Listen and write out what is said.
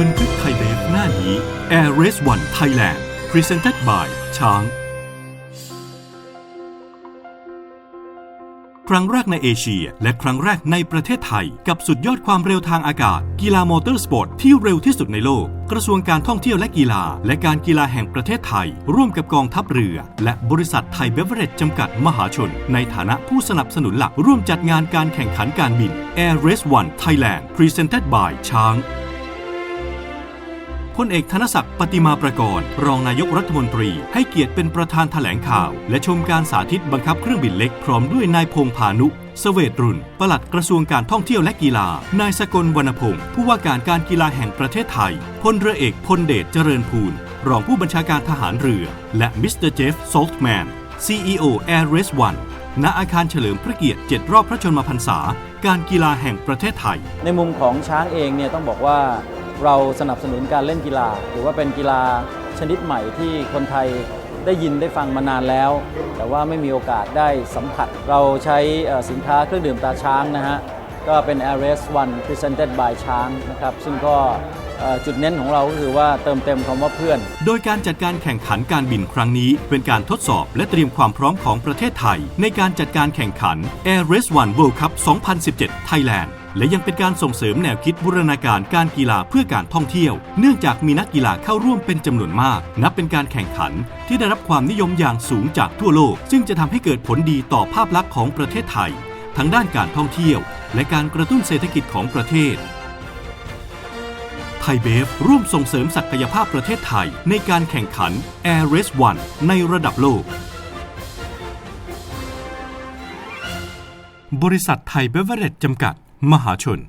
บันทึกไทยเบฟหน้านี้ Air Race One Thailand Presented by ช้าง ครั้งแรกในเอเชีย และครั้งแรกในประเทศไทย กับสุดยอดความเร็วทางอากาศ กีฬามอเตอร์สปอร์ตที่เร็วที่สุดในโลก กระทรวงการท่องเที่ยวและกีฬา และการกีฬาแห่งประเทศไทย ร่วมกับกองทัพเรือ และบริษัทไทยเบเวอเรจจำกัดมหาชน ในฐานะผู้สนับสนุนหลักร่วมจัดงานการแข่งขันการบิน Air Race One Thailand Presented by ช้าง พลเอกธนศักดิ์ปฏิมาประกรณ์รองนายกรัฐมนตรี ให้เกียรติเป็นประธานแถลงข่าว และชมการสาธิตบังคับเครื่องบินเล็กพร้อมด้วยนายพงพานุเสเวตรุนปลัดกระทรวงการท่องเที่ยวและกีฬา นายสกลวรรณพงศ์ผู้ว่าการการกีฬาแห่งประเทศไทย พลเรือเอกพลเดชเจริญภูล รองผู้บัญชาการทหารเรือ และมิสเตอร์เจฟซอลต์แมน CEO Air Race One ณอาคารเฉลิมพระเกียรติ 7 รอบพระชนมพรรษา การกีฬาแห่งประเทศไทย ในมุมของช้างเองเนี่ยต้องบอกว่า เราสนับสนุนการเล่นกีฬา หรือว่าเป็นกีฬาชนิดใหม่ที่คนไทยได้ยินได้ฟังมานานแล้ว แต่ว่าไม่มีโอกาสได้สัมผัส เราใช้สินค้าเครื่องดื่มตาช้างนะฮะ ก็เป็น a r e s One Presented by ช้างนะครับ ซึ่งก็จุดเน้นของเราก็คือว่าเติมเต็มคำว่าเพื่อน โดยการจัดการแข่งขันการบินครั้งนี้ เป็นการทดสอบและเตรียมความพร้อมของประเทศไทย ในการจัดการแข่งขัน Air Race One World Cup 2017 Thailand และยังเป็นการส่งเสริมแนวคิดบูรณาการการกีฬาเพื่อการท่องเที่ยว เนื่องจากมีนักกีฬาเข้าร่วมเป็นจำนวนมาก นับเป็นการแข่งขันที่ได้รับความนิยมอย่างสูงจากทั่วโลก ซึ่งจะทำให้เกิดผลดีต่อภาพลักษณ์ของประเทศไทย ทั้งด้านการท่องเที่ยว และการกระตุ้นเศรษฐกิจของประเทศไทยเบฟร่วมส่งเสริมศักยภาพประเทศไทยในการแข่งขัน Air Race One ในระดับโลก บริษัทไทยเบเวอเรจจำกัด มหาชน